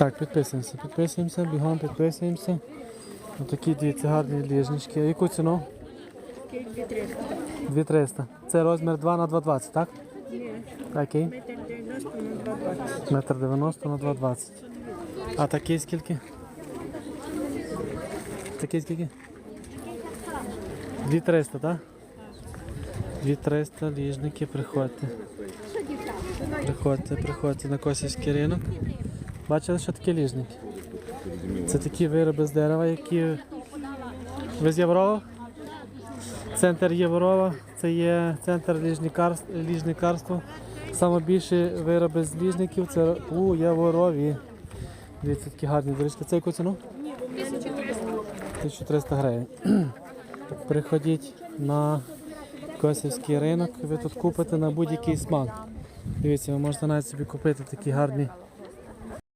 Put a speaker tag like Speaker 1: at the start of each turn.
Speaker 1: Так, підписуємося, підписуємося, бігом підписуємося. Отакі дивіться гарні ліжнички. А яку ціну? 2300. Це розмір 2 на 220, так?
Speaker 2: Ні,
Speaker 1: Такий?
Speaker 2: метр 90 на 2,20.
Speaker 1: Метр 90 на 220. А такий скільки? Такий скільки? 2300, так? 2300 ліжники, приходьте. Приходьте, приходьте на Косівський ринок. Бачили, що таке ліжники? Це такі вироби з дерева, які. Ви з Єврова? Центр Єврова, це є центр ліжникарства. ліжникарства. Саме більші вироби з ліжників це у Яворові. Дивіться, такі гарні доріжки. Це яку ціну? 1300 гривень. Приходіть на Косівський ринок, ви тут купите на будь-який смак. Дивіться, ви можете навіть собі купити такі гарні